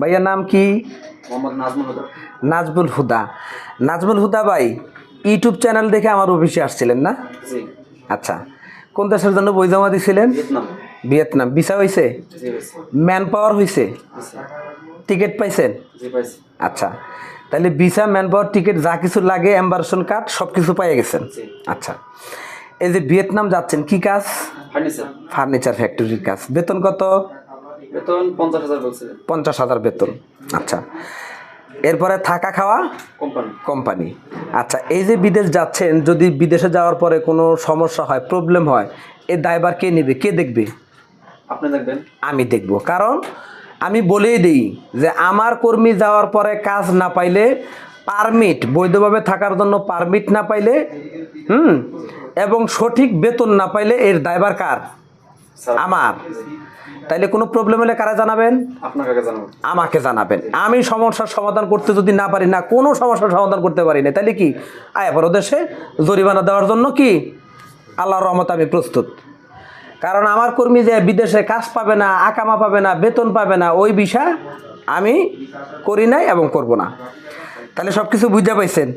ভাইয়ার নাম কি? নাজমুল হুদা। নাজমুল হুদা। ভাই ইউটিউব চ্যানেল দেখে আমার অফিসে আসছিলেন না? আচ্ছা কোন দেশের জন্য বই জমা দিছিলেন? ভিয়েতনাম। ভিসা হয়েছে ম্যান পাওয়ার হয়েছে টিকিট পাইছেন? আচ্ছা তাহলে ভিসা ম্যান পাওয়ার টিকিট যা কিছু লাগে এম্বারেশন কার্ড সব কিছু পাইয়ে গেছেন? আচ্ছা এই যে ভিয়েতনাম যাচ্ছেন কি কাজ? ফার্নিচার। ফার্নিচার ফ্যাক্টরির কাজ। বেতন কত? বেতন পঞ্চাশ হাজার বলছিলেন পঞ্চাশ হাজার বেতন। আচ্ছা। এরপরে থাকা খাওয়া? কোম্পানি। কোম্পানি। আচ্ছা এই যে বিদেশ যাচ্ছেন যদি বিদেশে যাওয়ার পরে কোনো সমস্যা হয় প্রবলেম হয় এই দায়বার কে নেবে? কে দেখবে? আপনি দেখবেন। আমি দেখব। কারণ আমি বলেই দিই যে আমার কর্মী যাওয়ার পরে কাজ না পাইলে পারমিট বৈধভাবে থাকার জন্য পারমিট না পাইলে হুম এবং সঠিক বেতন না পাইলে এর দায়বার কার? আমার। তাইলে কোনো প্রবলেম হলে কারা জানাবেন? আমাকে জানাবেন। আমি সমস্যার সমাধান করতে যদি না পারি না কোনো সমস্যার সমাধান করতে পারি না তাহলে কি? আয় বড় দেশে জরিমানা দেওয়ার জন্য কি? আল্লাহর রহমত আমি প্রস্তুত। কারণ আমার কর্মী যে বিদেশে কাজ পাবে না আকামা পাবে না বেতন পাবে না ওই বিষয় আমি করি নাই এবং করব না। তাহলে সব কিছু বুঝতে পাইছেন।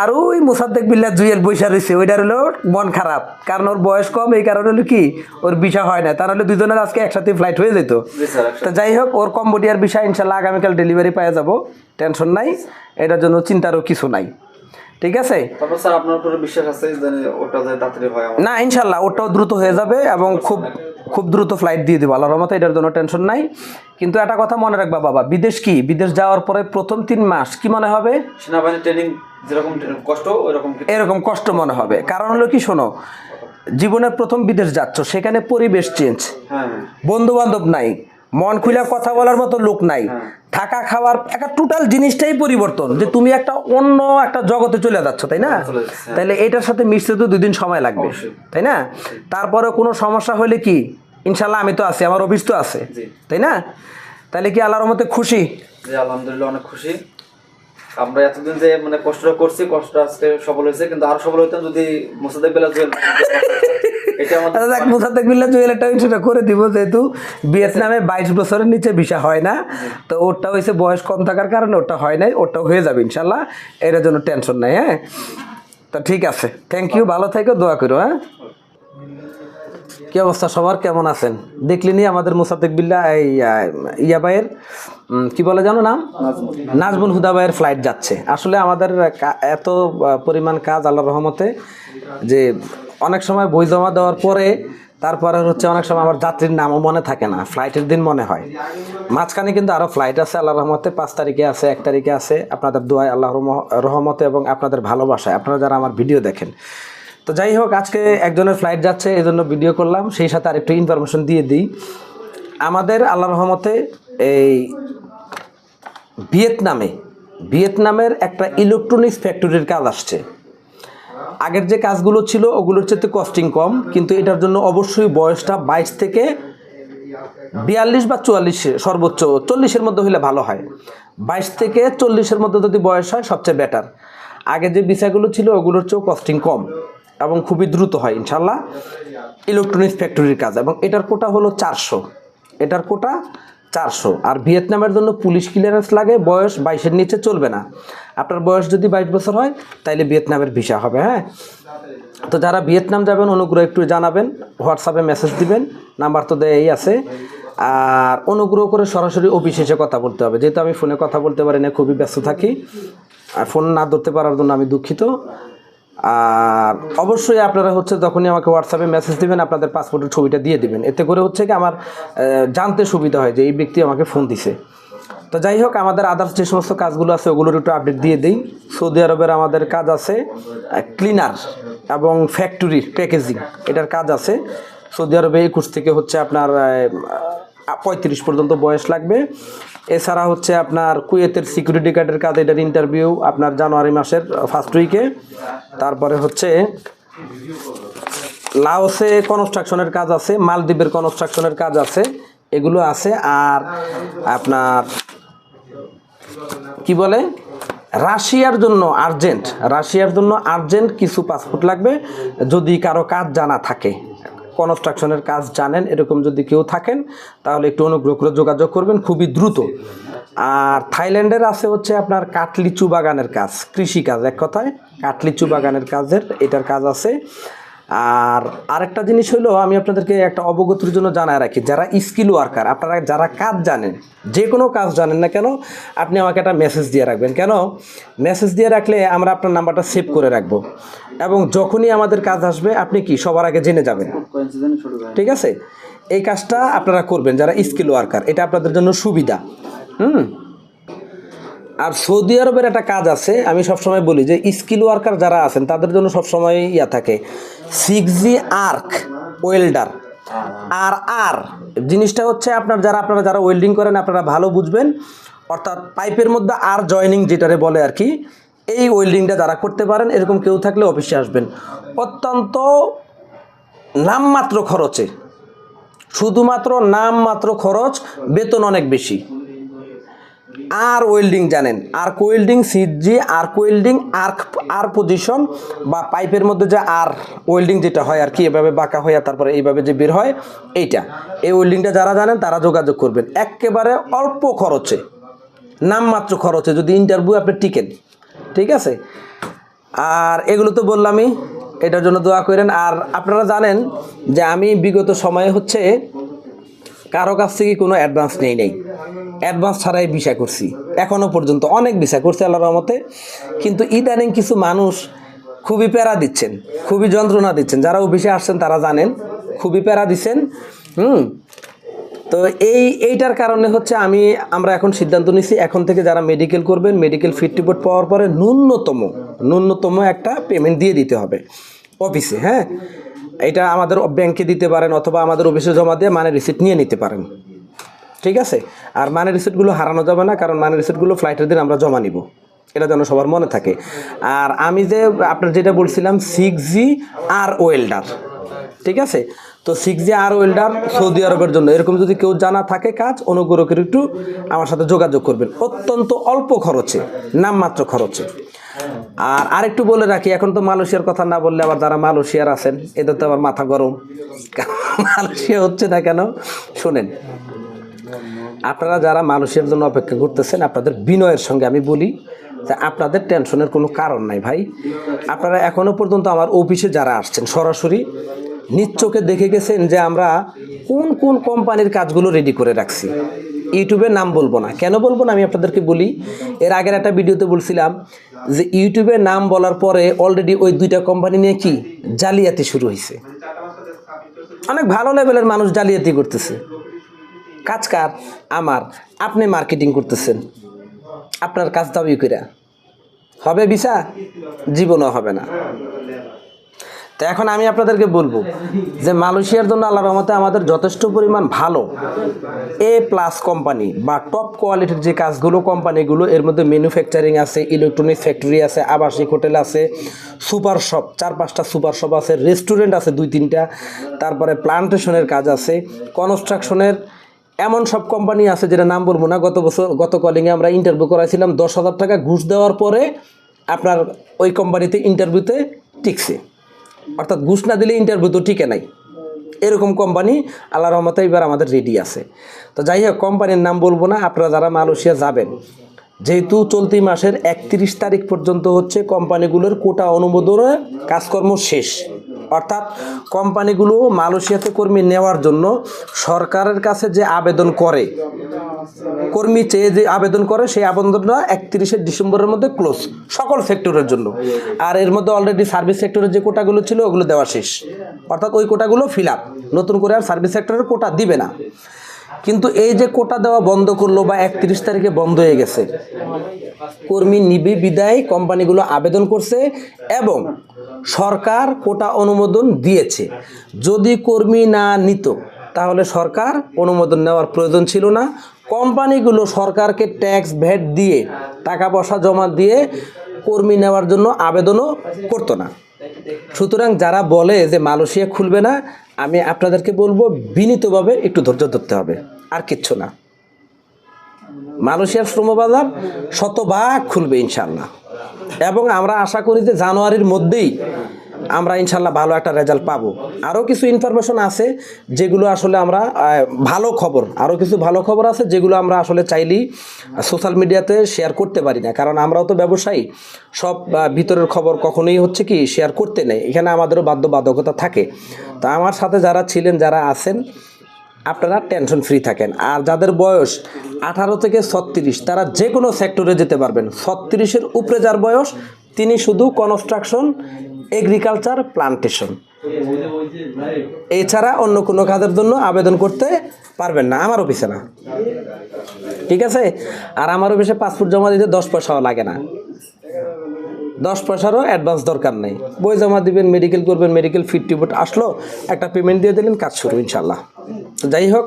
আর ওই মোসাদ্দেক বিল্লা জুয়েল বৈশা রয়েছে ওইটার হলো মন খারাপ। কারণ ওর বয়স কম এই কারণে হলো কি ওর বিষয় হয় না। তাহলে দুজনের আজকে একসাথে ফ্লাইট হয়ে যেত। তো যাই হোক ওর কম্বোডিয়ার বিষয় ইনশাল্লাহ আগামীকাল ডেলিভারি পাওয়া যাব। টেনশন নাই। এটার জন্য চিন্তারও কিছু নাই। ঠিক আছে? স্যার আপনার উপরে বিশ্বাস আছে ওটা তাড়াতাড়ি হয় না ইনশাল্লাহ ওটাও দ্রুত হয়ে যাবে এবং খুব খুব দ্রুত ফ্লাইট দিয়ে দেবো। আল্লাহর মতো এটার জন্য টেনশন নাই। কিন্তু একটা কথা মনে রাখবা বাবা বিদেশ কি? বিদেশ যাওয়ার পরে প্রথম তিন মাস কি মনে হবে? সেনাবাহিনী ট্রেনিং যেরকম কষ্ট ওইরকম এরকম কষ্ট মনে হবে। কারণ হলো কি শোনো জীবনের প্রথম বিদেশ যাচ্ছ সেখানে পরিবেশ চেঞ্জ হ্যাঁ হ্যাঁ। বন্ধু বান্ধব নাই। মন খুলে কথা বলার মতো লোক নাই। থাকা খাওয়ার একটা টোটাল জিনিসটাই পরিবর্তন যে তুমি একটা অন্য একটা জগতে চলে যাচ্ছ তাই না? চলে হ্যাঁ। তাহলে এটার সাথে মিশতে তো দুদিন সময় লাগবে তাই না? তারপরে কোনো সমস্যা হলে কি? ইনশাল্লাহ আমি তো আছি আমার অফিস তো আছে তাই না? তাহলে কি আল্লাহর মতে খুশি? আলহামদুলিল্লাহ অনেক খুশি। আমরা এতদিন যে মানে কষ্টটা করছি কষ্ট আজকে সফল হয়েছে কিন্তু আরও সফল হইতাম যদি মোসাদ্দেক বেলা আচ্ছা, মোসাদ্দেক করে দিব যেহেতু ভিয়েতনামে বাইশ বছরের নিচে ভিসা হয় না। তো ওরটা হয়েছে বয়স কম থাকার কারণে ওটা হয় নাই ওটা হয়ে যাবে ইনশাল্লাহ এটার জন্য টেনশন নাই হ্যাঁ? তা ঠিক আছে থ্যাংক ইউ ভালো থেকো দোয়া করো হ্যাঁ? কি অবস্থা সবার? কেমন আছেন? দেখলেনি আমাদের মোসাদ্দেক বিল্লাহ এই আহ, ইয়া ভাইয়ের কি বলে জানো নাম? নাজমুল। হুদা ভাইয়ের ফ্লাইট যাচ্ছে। আসলে আমাদের এত পরিমাণ কাজ আল্লাহ রহমতে যে অনেক সময় বই জমা দেওয়ার পরে তারপরে হচ্ছে অনেক সময় আমার যাত্রীর নামও মনে থাকে না ফ্লাইটের দিন মনে হয়। মাঝখানে কিন্তু আরও ফ্লাইট আছে আল্লাহ রহমতে পাঁচ তারিখে আছে, এক তারিখে আছে। আপনাদের দোয়ায় আল্লাহ রহম- রহমতে এবং আপনাদের ভালোবাসায়। আপনারা যারা আমার ভিডিও দেখেন। তো যাই হোক, আজকে একজনের ফ্লাইট যাচ্ছে এই জন্য ভিডিও করলাম। সেই সাথে আরেকটু ইনফরমেশন দিয়ে দিই। আমাদের আল্লাহ রহমতে এই ভিয়েতনামে ভিয়েতনামের একটা ইলেকট্রনিক্স ফ্যাক্টরির কাজ আসছে। আগের যে কাজগুলো ছিল, ওগুলোর চেয়ে কস্টিং কম, কিন্তু এটার জন্য অবশ্যই বয়সটা বাইশ থেকে বিয়াল্লিশ বা চুয়াল্লিশ সর্বোচ্চ, চল্লিশের মধ্যে হলে ভালো হয়। বাইশ থেকে চল্লিশের মধ্যে যদি বয়স হয়, সবচেয়ে বেটার আগে যে বিষয়গুলো ছিল, ওগুলোর চেয়েও কস্টিং কম এবং খুবই দ্রুত হয়, ইনশাল্লাহ। ইলেকট্রনিক্স ফ্যাক্টরির কাজ, এবং এটার কোটা হলো চারশো। এটার কোটা চারশো। আর ভিয়েতনামের জন্য পুলিশ ক্লিয়ারেন্স লাগে, বয়স বাইশের নিচে চলবে না। আপনার বয়স যদি বাইশ বছর হয়, তাইলে ভিয়েতনামের ভিসা হবে হ্যাঁ? তো যারা ভিয়েতনাম যাবেন, অনুগ্রহ একটু জানাবেন হোয়াটসঅ্যাপে মেসেজ দিবেন নাম্বার তো দেয়াই আছে। আর অনুগ্রহ করে সরাসরি অফিস এসে কথা বলতে হবে। যেহেতু আমি ফোনে কথা বলতে পারি না, খুবই ব্যস্ত থাকি। আর ফোন না ধরতে পারার জন্য আমি দুঃখিত। আর অবশ্যই আপনারা হচ্ছে যখনই আমাকে হোয়াটসঅ্যাপে মেসেজ দিবেন, আপনাদের পাসপোর্টের ছবিটা দিয়ে দিবেন। এতে করে হচ্ছে কি আমার জানতে সুবিধা হয় যে এই ব্যক্তি আমাকে ফোন দিছে। তো যাই হোক, আমাদের আদার্স যে সমস্ত কাজগুলো আছে, ওগুলোর একটু আপডেট দিয়ে দিই। সৌদি আরবের আমাদের কাজ আছে ক্লিনার এবং ফ্যাক্টরি প্যাকেজিং এটার কাজ আছে। সৌদি আরবে একুশ থেকে হচ্ছে আপনার পঁয়ত্রিশ পর্যন্ত বয়স লাগবে। এছাড়া হচ্ছে আপনার কুয়েতের সিকিউরিটি গার্ডের কাজ, এটার ইন্টারভিউ আপনার জানুয়ারি মাসের ফার্স্ট উইকে তারপরে হচ্ছে লাওসে কনস্ট্রাকশনের কাজ আছে, মালদ্বীপের কনস্ট্রাকশনের কাজ আছে, এগুলো আছে। আর আপনার কি বলে? রাশিয়ার জন্য আর্জেন্ট রাশিয়ার জন্য আর্জেন্ট কিছু পাসপোর্ট লাগবে, যদি কারও কাজ জানা থাকে। কনস্ট্রাকশনের কাজ জানেন, এরকম যদি কেউ থাকেন, তাহলে একটু অনুগ্রহ করে যোগাযোগ করবেন, খুবই দ্রুত। আর থাইল্যান্ডের আছে হচ্ছে আপনার কাটলিচু বাগানের কাজ, কৃষি কাজ, এক কথায় কাটলিচু বাগানের কাজের, এটার কাজ আছে। আর আরেকটা জিনিস হলো, আমি আপনাদেরকে একটা অবগতির জন্য জানায় রাখি, যারা স্কিল ওয়ার্কার আপনারা যারা কাজ জানেন, যে কোনো কাজ জানেন না কেন, আপনি আমাকে একটা মেসেজ দিয়ে রাখবেন। কেন? মেসেজ দিয়ে রাখলে আমরা আপনার নাম্বারটা সেভ করে রাখব। এবং যখনই আমাদের কাজ আসবে, আপনি কি, সবার আগে জেনে যাবেন। ঠিক আছে? এই কাজটা আপনারা করবেন, যারা স্কিল ওয়ার্কার এটা আপনাদের জন্য সুবিধা। হুম? আর সৌদি আরবের একটা কাজ আছে, আমি সবসময় বলি যে স্কিল ওয়ার্কার যারা আছেন, তাদের জন্য সবসময় ইয়া থাকে। Six G arc welder. আর আর জিনিসটা হচ্ছে আপনার যারা আপনারা যারা ওয়েল্ডিং করেন, আপনারা ভালো বুঝবেন। অর্থাৎ পাইপের মধ্যে আর জয়েনিং যেটারে বলে আর কি, এই ওয়েল্ডিংটা যারা করতে পারেন, এরকম কেউ থাকলে অফিসে আসবেন। অত্যন্ত নামমাত্র খরচে। শুধুমাত্র নামমাত্র খরচ, বেতন অনেক বেশি। আর ওয়েল্ডিং জানেন। Arc welding CG arc welding arc আর পজিশন বা পাইপের মধ্যে যে আর ওয়েল্ডিং যেটা হয় আর কি, এভাবে বাঁকা হয়ে তারপরে এইভাবে যে বের হয়, এইটা। এই ওয়েল্ডিংটা যারা জানেন, তারা যোগাযোগ করবেন। একেবারে অল্প খরচে, নামমাত্র খরচে, যদি ইন্টারভিউ আপনি টিকেন, ঠিক আছে? আর এগুলো তো বললামই, এটার জন্য দোয়া করেন। আর আপনারা জানেন যে আমি বিগত সময়ে হচ্ছে কারও কাছ থেকে কোনো অ্যাডভান্স নেই নেই। অ্যাডভান্স ছাড়াই ভিসা করছি। এখনও পর্যন্ত অনেক ভিসা করছি আল্লাহর রহমতে। কিন্তু ইদানিং কিছু মানুষ খুবই প্যারা দিচ্ছেন, খুবই যন্ত্রণা দিচ্ছেন। যারা অফিসে আসছেন তারা জানেন, খুবই প্যারা দিচ্ছেন। হুম? তো এই, এইটার কারণে হচ্ছে আমি, আমরা এখন সিদ্ধান্ত নিছি, এখন থেকে যারা মেডিকেল করবেন মেডিকেল ফিট রিপোর্ট পাওয়ার পরে ন্যূনতম ন্যূনতম একটা পেমেন্ট দিয়ে দিতে হবে অফিসে হ্যাঁ? এটা আমাদের ব্যাংকে দিতে পারেন অথবা আমাদের অফিসে জমা দিয়ে মানে রিসিপ্ট নিয়ে নিতে পারেন। ঠিক আছে? আর মানে রিসিপ্টগুলো হারানো যাবে না, কারণ মানে রিসিপ্টগুলো ফ্লাইটের দিন আমরা জমা নিব। এটা যেন সবার মনে থাকে। আর আমি যে আপনার যেটা বলছিলাম সিক্স জি আর ওয়েল্ডার ঠিক আছে? তো সিক্স জি আর ওয়েল্ডার সৌদি আরবের জন্য। এরকম যদি কেউ জানা থাকে কাজ, অনুগ্রহ করে একটু আমার সাথে যোগাযোগ করবেন। অত্যন্ত অল্প খরচে, নামমাত্র খরচে। আর আরেকটু বলে রাখি, এখন তো মালয়েশিয়ার কথা না বললে আবার যারা মালয়েশিয়ার আছেন, এদের তো আবার মাথা গরম। মালয়েশিয়া হচ্ছে না কেন? শোনেন, আপনারা যারা মানুষের জন্য অপেক্ষা করতেছেন, আপনাদের বিনয়ের সঙ্গে আমি বলি যে আপনাদের টেনশনের কোনো কারণ নাই ভাই। আপনারা এখনও পর্যন্ত আমার অফিসে যারা আসছেন, সরাসরি নিজ দেখে গেছেন যে আমরা কোন কোন কোম্পানির কাজগুলো রেডি করে রাখছি। ইউটিউবে নাম বলব না। কেন বলব না আমি আপনাদেরকে বলি? এর আগের একটা ভিডিওতে বলছিলাম যে ইউটিউবে নাম বলার পরে অলরেডি ওই দুইটা কোম্পানি নিয়ে কি? জালিয়াতি শুরু হয়েছে অনেক ভালো লেভেলের মানুষ জালিয়াতি করতেছে। কাজ কার? আমার। আপনি মার্কেটিং করতেছেন। আপনার কাজ দাবি করে হবে ভিসা জীবনও হবে না। তো এখন আমি আপনাদেরকে বলব যে মালয়েশিয়ার জন্য আল্লাহ রহমতে আমাদের যথেষ্ট পরিমাণ ভালো এ প্লাস কোম্পানি বা টপ কোয়ালিটির যে কাজগুলো কোম্পানিগুলো এর মধ্যে ম্যানুফ্যাকচারিং আছে ইলেকট্রনিক্স ফ্যাক্টরি আছে, আবাসিক হোটেল আছে সুপার শপ চার পাঁচটা সুপার শপ আছে রেস্টুরেন্ট আছে দুই তিনটা, তারপরে প্লান্টেশনের কাজ আছে কনস্ট্রাকশনের এমন সব কোম্পানি আছে যেটা নাম বলব না, গত বছর, গত কলিংয়ে আমরা ইন্টারভিউ করাইছিলাম, দশ হাজার টাকা ঘুষ দেওয়ার পরে আপনার ওই কোম্পানিতে ইন্টারভিউতে টিকছে। অর্থাৎ ঘুষ না দিলে ইন্টারভিউ তো টিকে নাই। এরকম কোম্পানি আল্লাহ রহমতে এবার আমাদের রেডি আছে। তো যাই হোক কোম্পানির নাম বলব না, আপনারা যারা মালয়েশিয়া যাবেন, যেহেতু চলতি মাসের একত্রিশ তারিখ পর্যন্ত হচ্ছে কোম্পানিগুলোর কোটা অনুমোদনের কাজকর্ম শেষ। অর্থাৎ কোম্পানিগুলো মালয়েশিয়াতে কর্মী নেওয়ার জন্য সরকারের কাছে যে আবেদন করে কর্মী চেয়ে যে আবেদন করে, সেই আবেদনটা একত্রিশে ডিসেম্বরের মধ্যে ক্লোজ সকল সেক্টরের জন্য। আর এর মধ্যে অলরেডি সার্ভিস সেক্টরের যে কোটাগুলো ছিল, ওগুলো দেওয়া শেষ। অর্থাৎ ওই কোটাগুলো ফিল আপ নতুন করে আর সার্ভিস সেক্টরের কোটা দিবে না। কিন্তু এই যে কোটা দেওয়া বন্ধ করল বা একত্রিশ তারিখে বন্ধ হয়ে গেছে, কর্মী নিবি বিদায়, কোম্পানিগুলো আবেদন করছে এবং সরকার কোটা অনুমোদন দিয়েছে। যদি কর্মী না নিত, তাহলে সরকার অনুমোদন নেওয়ার প্রয়োজন ছিল না। কোম্পানিগুলো সরকারকে ট্যাক্স ভ্যাট দিয়ে টাকা পয়সা জমা দিয়ে কর্মী নেওয়ার জন্য আবেদনও করতো না। সুতরাং যারা বলে যে মালয়েশিয়া খুলবে না, আমি আপনাদেরকে বলব বিনীতভাবে একটু ধৈর্য ধরতে হবে, আর কিচ্ছু না। মালয়েশিয়ার শ্রমবাজার শতভাগ খুলবে ইনশাল্লাহ এবং আমরা আশা করি যে জানুয়ারির মধ্যেই আমরা ইনশাল্লাহ ভালো একটা রেজাল্ট পাবো। আরও কিছু ইনফরমেশন আছে যেগুলো আসলে আমরা ভালো খবর আরও কিছু ভালো খবর আছে যেগুলো আমরা আসলে চাইলেই সোশ্যাল মিডিয়াতে শেয়ার করতে পারি না। কারণ আমরাও তো ব্যবসায়ী, সব ভিতরের খবর কখনোই হচ্ছে কি শেয়ার করতে নেই। এখানে আমাদেরও বাধ্যবাধকতা থাকে। তো আমার সাথে যারা ছিলেন, যারা আছেন, আপনারা টেনশন ফ্রি থাকেন। আর যাদের বয়স আঠারো থেকে ছত্রিশ, তারা যে কোনো সেক্টরে যেতে পারবেন। ছত্রিশের উপরে যার বয়স, তিনি শুধু কনস্ট্রাকশন এগ্রিকালচার প্লান্টেশন এছাড়া অন্য কোনো কাজের জন্য আবেদন করতে পারবেন না, আমার অফিসে না। ঠিক আছে? আর আমার অফিসে পাসপোর্ট জমা দিতে দশ পয়সাও লাগে না। দশ পয়সারও অ্যাডভান্স দরকার নেই। বই জমা দিবেন মেডিকেল করবেন মেডিকেল ফিফটি টিপট আসলো, একটা পেমেন্ট দিয়ে দিলেন, কাজ শুরু ইনশাল্লাহ যাই হোক,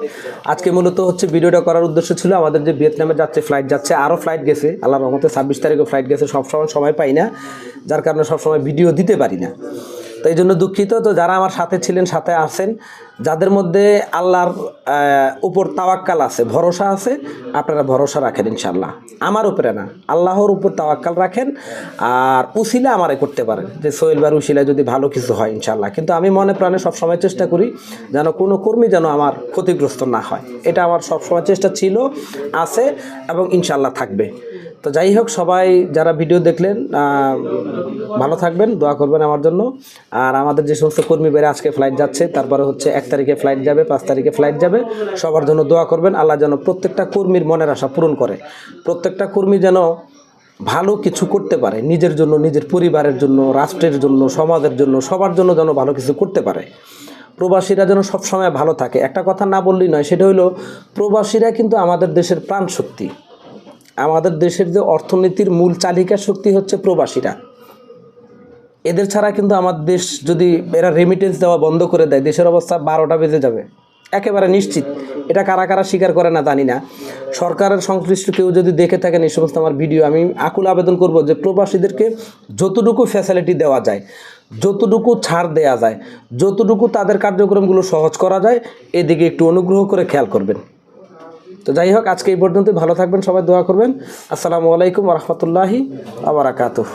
আজকে মূলত হচ্ছে ভিডিওটা করার উদ্দেশ্য ছিল আমাদের যে ভিয়েতনামে যাচ্ছে ফ্লাইট যাচ্ছে, আরও ফ্লাইট গেছে। আল্লাহ রহমতে ছাব্বিশ তারিখে ফ্লাইট গেছে, সবসময় সময় পাই না, যার কারণে সবসময় ভিডিও দিতে পারি না। তো এই জন্য দুঃখিত। তো যারা আমার সাথে ছিলেন, সাথে আছেন, যাদের মধ্যে আল্লাহর উপর তাওয়াক্কাল আছে, ভরসা আছে, আপনারা ভরসা রাখেন ইনশাল্লাহ আমার উপরে না, আল্লাহর উপর তাওয়াক্কাল রাখেন আর উসিলা আমারে করতে পারেন যে সোহেল বার উসিলায় যদি ভালো কিছু হয় ইনশাল্লাহ কিন্তু আমি মনে প্রাণে সবসময় চেষ্টা করি যেন কোনো কর্মী যেন আমার ক্ষতিগ্রস্ত না হয়। এটা আমার সবসময় চেষ্টা ছিল, আছে এবং ইনশাল্লাহ থাকবে। তো যাই হোক, সবাই যারা ভিডিও দেখলেন ভালো থাকবেন, দোয়া করবেন আমার জন্য। আর আমাদের যে সমস্ত কর্মী বেড়ে আজকে ফ্লাইট যাচ্ছে, তারপরে হচ্ছে এক তারিখে ফ্লাইট যাবে, পাঁচ তারিখে ফ্লাইট যাবে। সবার জন্য দোয়া করবেন, আল্লাহ যেন প্রত্যেকটা কর্মীর মনের আশা পূরণ করে। প্রত্যেকটা কর্মী যেন ভালো কিছু করতে পারে, নিজের জন্য, নিজের পরিবারের জন্য, রাষ্ট্রের জন্য, সমাজের জন্য, সবার জন্য যেন ভালো কিছু করতে পারে। প্রবাসীরা যেন সবসময় ভালো থাকে। একটা কথা না বললেই নয়, সেটা হলো প্রবাসীরা কিন্তু আমাদের দেশের প্রাণ শক্তি আমাদের দেশের যে অর্থনীতির মূল চালিকা শক্তি হচ্ছে প্রবাসীরা। এদের ছাড়া কিন্তু আমার দেশ যদি এরা রেমিটেন্স দেওয়া বন্ধ করে দেয়, দেশের অবস্থা বারোটা বেজে যাবে। একেবারে নিশ্চিত। এটা কারা কারা স্বীকার করে না জানি না। সরকারের সংশ্লিষ্ট কেউ যদি দেখে থাকেন এই সমস্ত আমার ভিডিও আমি আকুল আবেদন করব যে প্রবাসীদেরকে যতটুকু ফ্যাসিলিটি দেওয়া যায়, যতটুকু ছাড় দেওয়া যায়, যতটুকু তাদের কার্যক্রমগুলো সহজ করা যায়, এদিকে একটু অনুগ্রহ করে খেয়াল করবেন। তো যাই হোক, আজকে এই পর্যন্ত ভালো থাকবেন, সবাই দোয়া করবেন। আসসালামু আলাইকুম রহমতুল্লাহি আবরাকাতুহ